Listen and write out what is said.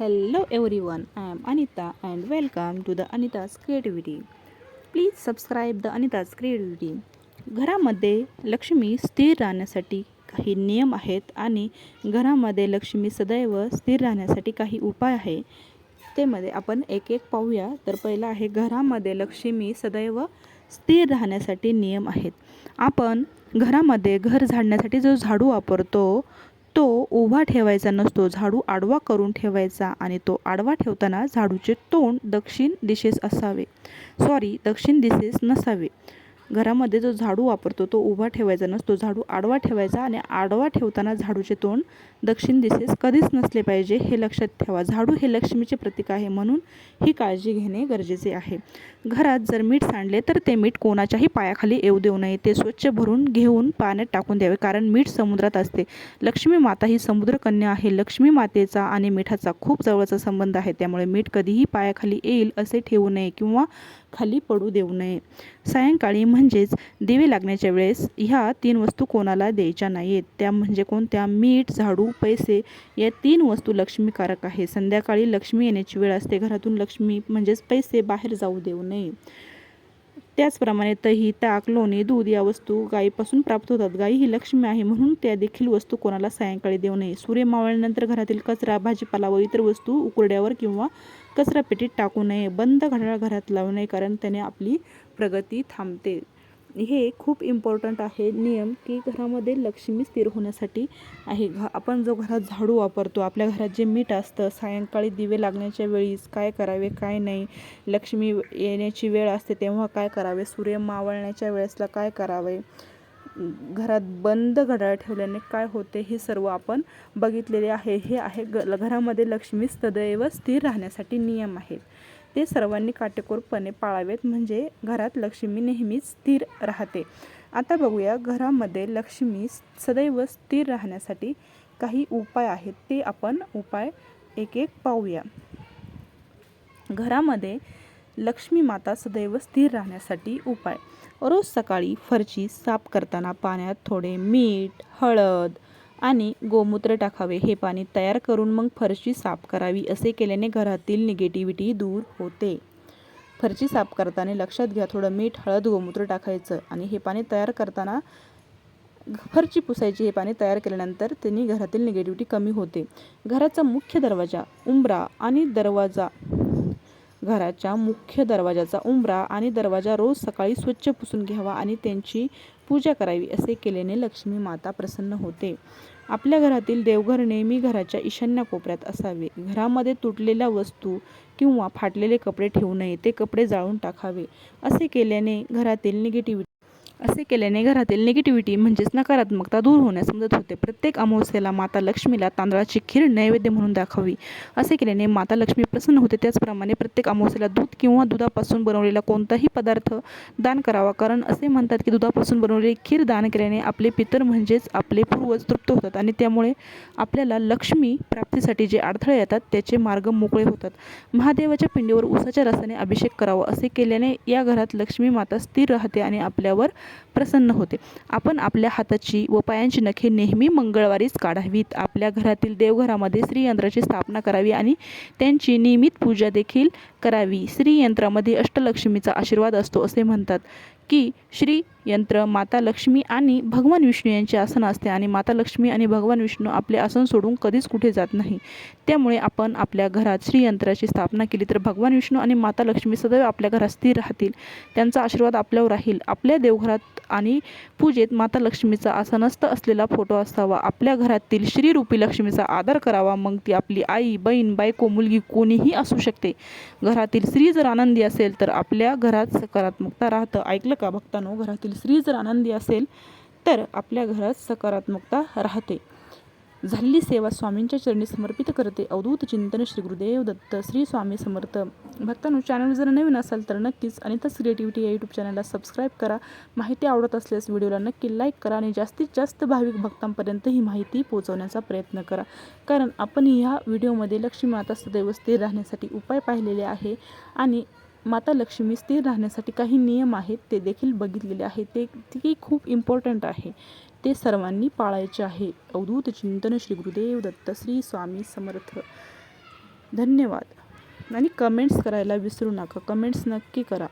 Hello everyone I am Anita and welcome to the Anita's creativity please subscribe the Anita's creativity घरामध्ये लक्ष्मी स्थिर राहण्यासाठी काही नियम आहेत आणि घरामध्ये लक्ष्मी सदैव स्थिर राहण्यासाठी काही उपाय आहे. ते मध्ये आपण एक एक पाहूया. तर पहिला आहे घरामध्ये लक्ष्मी सदैव स्थिर राहण्यासाठी नियम आहेत. आपण घरामध्ये घर झाडण्यासाठी जो झाडू वापरतो तो उभा ठेवायचा नसतो झाडू आडवा करून ठेवायचा आणि तो आडवा ठेवताना झाडूचे तोंड दक्षिण दिशेस असावे. सॉरी दक्षिण दिशेस नसावे. घरामध्ये जो झाडू वापरतो तो उभा ठेवायचा नसतो. झाडू आडवा ठेवायचा आणि आडवा ठेवताना झाडूचे तोंड दक्षिण दिशेस कधीच नसले पाहिजे हे लक्षात ठेवा. झाडू हे लक्ष्मीचे प्रतीक आहे म्हणून ही काळजी घेणे गरजेचे आहे. घरात जर मीठ सांडले तर ते मीठ कोणाच्याही पायाखाली येऊ देऊ नये. ते स्वच्छ भरून घेऊन पाण्यात टाकून द्यावे कारण मीठ समुद्रात असते. लक्ष्मी माता ही समुद्रकन्या आहे. लक्ष्मी मातेचा आणि मिठाचा खूप जवळचा संबंध आहे. त्यामुळे मीठ कधीही पायाखाली येईल असे ठेवू नये किंवा खाली पडू देऊ नये. सायंकाळी म्हणजेच दिवे लागण्याच्या वेळेस ह्या तीन वस्तू कोणाला द्यायच्या नाहीत. त्या म्हणजे कोणत्या? मीठ झाडू पैसे या तीन वस्तू लक्ष्मीकारक आहे संध्याकाळी लक्ष्मी येण्याची वेळ असते. घरातून लक्ष्मी म्हणजेच पैसे बाहेर जाऊ देऊ नये. त्याचप्रमाणे दही ताक लोणी दूध या वस्तू गायीपासून प्राप्त होतात. गायी ही लक्ष्मी आहे म्हणून त्या देखील वस्तू कोणाला सायंकाळी देऊ नये. सूर्य मावळल्यानंतर घरातील कचरा भाजीपाला व इतर वस्तू उकरड्यावर किंवा कचरापेटीत टाकू नये बंद घड्याळ घरात लावू नये कारण त्याने आपली प्रगती थांबते. हे खूप इम्पॉर्टंट आहे. नियम की घरामध्ये लक्ष्मी स्थिर होण्यासाठी आहे. घ आपण जो घरात झाडू वापरतो आपल्या घरात जे मीठ असतं सायंकाळी दिवे लागण्याच्या वेळीस काय करावे काय नाही लक्ष्मी येण्याची वेळ असते तेव्हा काय करावे सूर्य मावळण्याच्या वेळेसला काय करावे? घरात बंद घड्याळ ठेवल्याने काय होते हे सर्व आपण बघितलेले आहे. हे आहे ग घरामध्ये लक्ष्मी सदैव स्थिर राहण्यासाठी नियम आहेत. ते सर्वांनी काटेकोरपणे पाळावेत म्हणजे घरात लक्ष्मी नेहमीच स्थिर राहते. आता बघूया घरामध्ये लक्ष्मी सदैव स्थिर राहण्यासाठी काही उपाय आहेत. ते आपण उपाय एक एक पाहूया. घरामध्ये लक्ष्मी माता सदैव स्थिर राहण्यासाठी उपाय. रोज सकाळी फरची साफ करताना पाण्यात थोडे मीठ हळद आणि गोमूत्र टाकावे. हे पाणी तयार करून मग फरशी साफ करावी असे केल्याने घरातील निगेटिव्हिटी दूर होते. फरची साफ करताना लक्षात घ्या थोडं मीठ हळद गोमूत्र टाकायचं आणि हे पाणी तयार करताना फरची पुसायची. हे पाणी तयार केल्यानंतर त्यांनी घरातील निगेटिव्हिटी कमी होते. घराचा मुख्य दरवाजा उंबरा आणि दरवाजा घराच्या मुख्य दरवाजाचा उंबरा आणि दरवाजा रोज सकाळी स्वच्छ पुसून घ्यावा आणि त्यांची पूजा करावी असे केल्याने लक्ष्मी माता प्रसन्न होते. आपल्या घरातील देवघर नेहमी घराच्या ईशान्य कोपऱ्यात असावे. घरामध्ये तुटलेल्या वस्तू किंवा फाटलेले कपडे ठेवू नये ते कपडे जाळून टाकावे असे केल्याने घरातील निगेटिव्हिटी असे केल्याने घरातील निगेटिव्हिटी म्हणजेच नकारात्मकता दूर होण्यास मदत होते. प्रत्येक अमावस्येला माता लक्ष्मीला तांदळाची खीर नैवेद्य म्हणून दाखवावी. असे केल्याने माता लक्ष्मी प्रसन्न होते. त्याचप्रमाणे प्रत्येक अमावस्येला दूध किंवा दुधापासून बनवलेला कोणताही पदार्थ दान करावा. कारण असे म्हणतात की दुधापासून बनवलेली खीर दान केल्याने आपले पितर म्हणजेच आपले पूर्वज तृप्त होतात आणि त्यामुळे आपल्याला लक्ष्मी प्राप्तीसाठी जे अडथळे येतात त्याचे मार्ग मोकळे होतात. महादेवाच्या पिंडीवर उसाच्या रसाने अभिषेक करावा असे केल्याने या घरात लक्ष्मी माता स्थिर राहते आणि आपल्यावर प्रसन्न होते. आपण आपल्या हाताची व पायांची नखे नेहमी मंगळवारीच काढावीत. आपल्या घरातील देवघरामध्ये श्रीयंत्राची स्थापना करावी आणि त्यांची नियमित पूजा देखील करावी. श्रीयंत्रामध्ये अष्टलक्ष्मीचा आशीर्वाद असतो असे म्हणतात की श्री यंत्र माता लक्ष्मी आणि भगवान विष्णू यांचे आसन असते आणि माता लक्ष्मी आणि भगवान विष्णू आपले आसन सोडून कधीच कुठे जात नाही. त्यामुळे आपण आपल्या घरात श्रीयंत्राची स्थापना केली तर भगवान विष्णू आणि माता लक्ष्मी सदैव आपल्या घरात स्थिर राहतील. त्यांचा आशीर्वाद आपल्यावर राहील. आपल्या देवघरात आणि पूजेत माता लक्ष्मीचा आसनस्थ असलेला फोटो असावा. आपल्या घरातील श्रीरूपी लक्ष्मीचा आदर करावा. मग ती आपली आई बहीण बायको मुलगी कोणीही असू शकते. घरातील स्त्री जर आनंदी असेल तर आपल्या घरात सकारात्मकता राहतं. ऐकलं का भक्तांनो? घरातील स्त्री जर आनंदी असेल तर आपल्या घरात सकारात्मकता राहते. झालेली सेवा स्वामींच्या चरणी समर्पित करते. अवधूत चिंतन श्री गुरुदेव दत्त श्री स्वामी समर्थ. भक्तांनो चॅनल जर नवीन असाल तर नक्कीच अनिताच क्रिएटिव्हिटी या यूट्यूब चॅनलला सबस्क्राईब करा. माहिती आवडत असल्यास व्हिडिओला नक्की लाईक करा आणि जास्तीत जास्त भाविक भक्तांपर्यंत ही माहिती पोहोचवण्याचा प्रयत्न करा. कारण आपण ह्या व्हिडिओमध्ये लक्ष्मी माता सदैव स्थिर राहण्यासाठी उपाय पाहिलेले आहे आणि माता लक्ष्मी स्थिर राहण्यासाठी काही नियम आहेत ते देखील बघितलेले आहेत. ते ते खूप इम्पॉर्टंट आहे. ते सर्वांनी पाळायचे आहे. अवधूत चिंतन श्री गुरुदेव दत्त श्री स्वामी समर्थ. धन्यवाद. आणि कमेंट्स करायला विसरू नका. कमेंट्स नक्की करा.